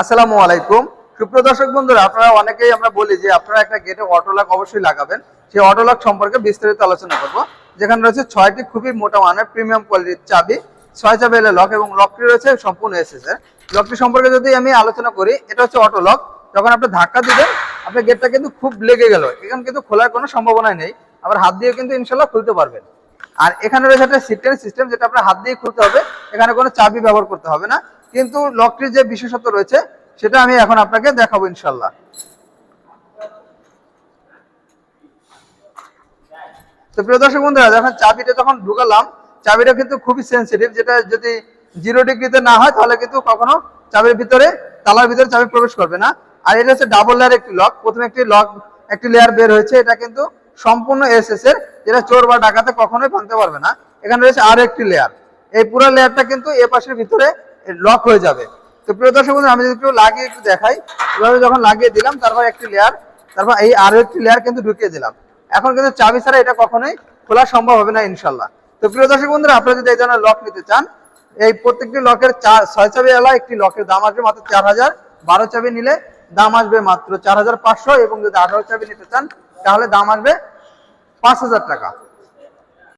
আসসালামু আলাইকুম। সুপ্রিয় দর্শক বন্ধুরা, আপনারা অনেকেই আমরা বলি যে আপনারা একটা গেটে অটো লক অবশ্যই লাগাবেন। সেই অটো লক সম্পর্কে বিস্তারিত আলোচনা করব। যেখানে রয়েছে ছয়টি খুবই মোটা মানের প্রিমিয়াম কোয়ালিটির চাবি, ছয় চাবি এলে লক এবং লকটি রয়েছে সম্পূর্ণ এসেছে লকটি সম্পর্কে যদি আমি আলোচনা করি, এটা হচ্ছে অটো লক যখন আপনি ধাক্কা দিবেন, আপনার গেটটা কিন্তু খুব লেগে গেল। এখানে কিন্তু খোলার কোনো সম্ভাবনা নেই। আবার হাত দিয়ে কিন্তু ইনশাল্লাহ খুলতে পারবেন। আর এখানে রয়েছে একটা সিটের সিস্টেম যেটা আপনার হাত দিয়ে খুলতে হবে। এখানে কোনো চাবি ব্যবহার করতে হবে না। কিন্তু লকটির যে বিশেষত্ব রয়েছে, সেটা আমি এখন আপনাকে দেখাবো ইনশাল্লাহ তো প্রিয় দর্শক বন্ধুরা, যখন চাবিটা যখন ঢুকালাম, চাবিটা কিন্তু খুবই সেন্সিটিভ যেটা যদি জিরো ডিগ্রিতে না হয়, তাহলে কিন্তু কখনো চাবির ভিতরে, তালার ভিতরে চাবি প্রবেশ করবে না। আর এটা হচ্ছে ডাবল লেয়ার একটি লক প্রথমে একটি লক একটি লেয়ার বের হয়েছে, এটা কিন্তু সম্পূর্ণ এস এস এর, যেটা চোর বা ডাকাতে কখনোই ভাঙতে পারবে না। এখানে রয়েছে আর একটি লেয়ার এই পুরো লেয়ারটা কিন্তু এ পাশের ভিতরে লক হয়ে যাবে। তো প্রিয় দর্শক বন্ধু আমি যদি একটু লাগিয়ে একটু দেখাই। এভাবে যখন লাগিয়ে দিলাম, তারপর একটি লেয়ার তারপর এই আরও একটি লেয়ার কিন্তু ঢুকিয়ে দিলাম। এখন কিন্তু চাবি ছাড়া এটা কখনোই খোলা সম্ভব হবে না ইনশাল্লাহ তো প্রিয় দর্শক বন্ধুরা, আপনারা যদি এই ধরনের লক নিতে চান, এই প্রত্যেকটি লকের চার ছয় চাবি এলা একটি লকের দাম আসবে মাত্র চার হাজার। বারো চাবি নিলে দাম আসবে মাত্র চার হাজার পাঁচশো এবং যদি আঠারো চাবি নিতে চান, তাহলে দাম আসবে পাঁচ হাজার টাকা।